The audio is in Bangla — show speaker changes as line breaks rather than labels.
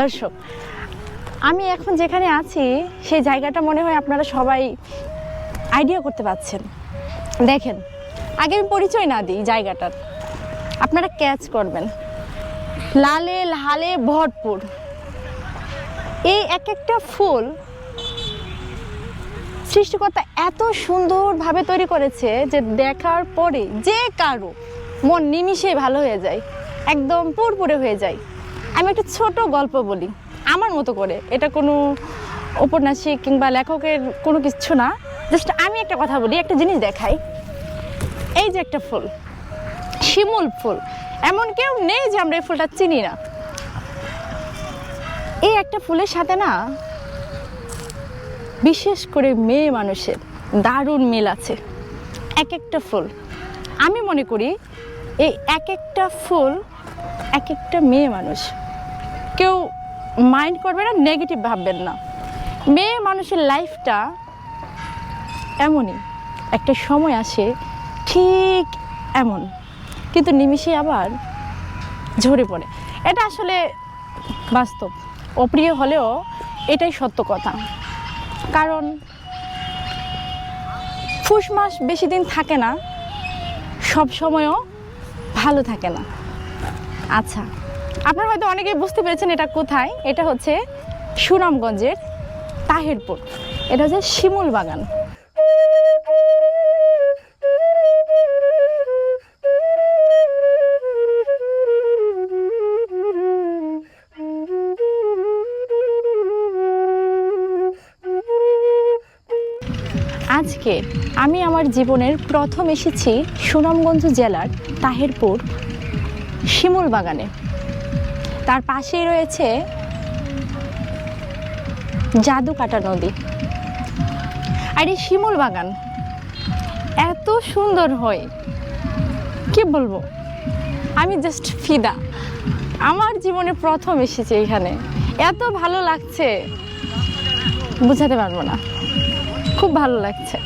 দর্শক, আমি এখন যেখানে আছি, সেই জায়গাটা মনে হয় আপনারা সবাই আইডিয়া করতে পারছেন। দেখেন, আগে আমি পরিচয় না দিই জায়গাটার। আপনারা ক্যাচ করবেন। লালে লালে ভরপুর। এই এক একটা ফুল সৃষ্টিকর্তা এত সুন্দরভাবে তৈরি করেছে যে দেখার পরে যে কারও মন নিমিষে ভালো হয়ে যায়, একদম পুরপুরে হয়ে যায়। আমি একটা ছোট গল্প বলি, আমার মতো করে। এটা কোনো উপন্যাসিক কিংবা লেখকের কোনো কিছু না। জাস্ট আমি একটা কথা বলি, একটা জিনিস দেখাই। এই যে একটা ফুল, শিমুল ফুল, এমন কেউ নেই যে আমরা এই ফুলটা চিনি না। এই একটা ফুলের সাথে না বিশেষ করে মেয়ে মানুষের দারুণ মিল আছে। এক একটা ফুল, আমি মনে করি এই এক একটা ফুল এক একটা মেয়ে মানুষ। কেউ মাইন্ড করবে না নেগেটিভ ভাববেন না। মেয়ে মানুষের লাইফটা এমনই, একটা সময় আসে ঠিক এমন, কিন্তু নিমিষে আবার ঝরে পড়ে। এটা আসলে বাস্তব, অপ্রিয় হলেও এটাই সত্য কথা। কারণ ফুস মাস বেশি দিন থাকে না, সব সময়ও ভালো থাকে না। আচ্ছা। আপনারা হয়তো অনেকেই বুঝতে পেরেছেন এটা কোথায়। এটা হচ্ছে সুনামগঞ্জের তাহেরপুর। এটা হচ্ছে শিমুল বাগান। আজকে আমি আমার জীবনের প্রথম এসেছি সুনামগঞ্জ জেলার তাহেরপুর শিমুল বাগানে। তার পাশেই রয়েছে জাদুকাটা নদী। আর এই শিমুল বাগান, এত সুন্দর হয়। কি বলব? আমি জাস্ট ফিদা। আমার জীবনে প্রথম এসেছি এখানে। এত ভালো লাগছে। বুঝাতে পারব না। খুব ভালো লাগছে।